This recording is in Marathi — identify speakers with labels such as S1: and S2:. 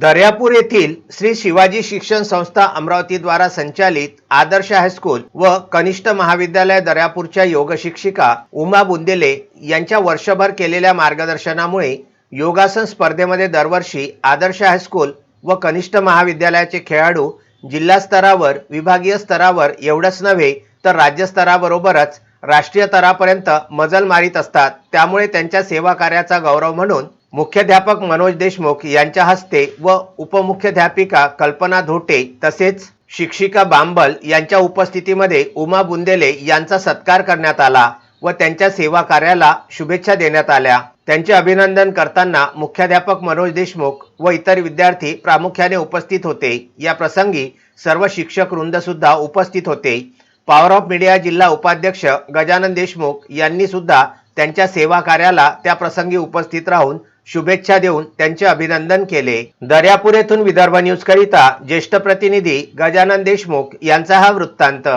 S1: दर्यापूर येथील श्री शिवाजी शिक्षण संस्था अमरावतीद्वारा संचालित आदर्श हायस्कूल व कनिष्ठ महाविद्यालय दर्यापूरच्या योगशिक्षिका उमा बुंदेले यांच्या वर्षभर केलेल्या मार्गदर्शनामुळे योगासन स्पर्धेमध्ये दरवर्षी आदर्श हायस्कूल व कनिष्ठ महाविद्यालयाचे खेळाडू जिल्हा स्तरावर विभागीय स्तरावर एवढंच नव्हे तर राज्यस्तराबरोबरच राष्ट्रीय स्तरापर्यंत मजल मारित असतात. त्यामुळे त्यांच्या सेवा कार्याचा गौरव म्हणून मुख्याध्यापक मनोज देशमुख यांच्या हस्ते व उपमुख्याध्यापिका कल्पना धोटे तसेच शिक्षिका बांबल यांच्या उपस्थितीमध्ये उमा बुंदेले यांचा सत्कार करण्यात आला व त्यांच्या सेवा कार्याला शुभेच्छा देण्यात आल्या. त्यांचे अभिनंदन करताना मुख्याध्यापक मनोज देशमुख व इतर विद्यार्थी प्रामुख्याने उपस्थित होते. या प्रसंगी सर्व शिक्षक वृंद सुद्धा उपस्थित होते. पॉवर ऑफ मीडिया जिल्हा उपाध्यक्ष गजानन देशमुख यांनी सुद्धा त्यांच्या सेवा कार्याला त्या प्रसंगी उपस्थित राहून शुभेच्छा देऊन त्यांचे अभिनंदन केले. दर्यापूर येथून विदर्भ न्यूज करिता ज्येष्ठ प्रतिनिधी गजानन देशमुख यांचा हा वृत्तांत.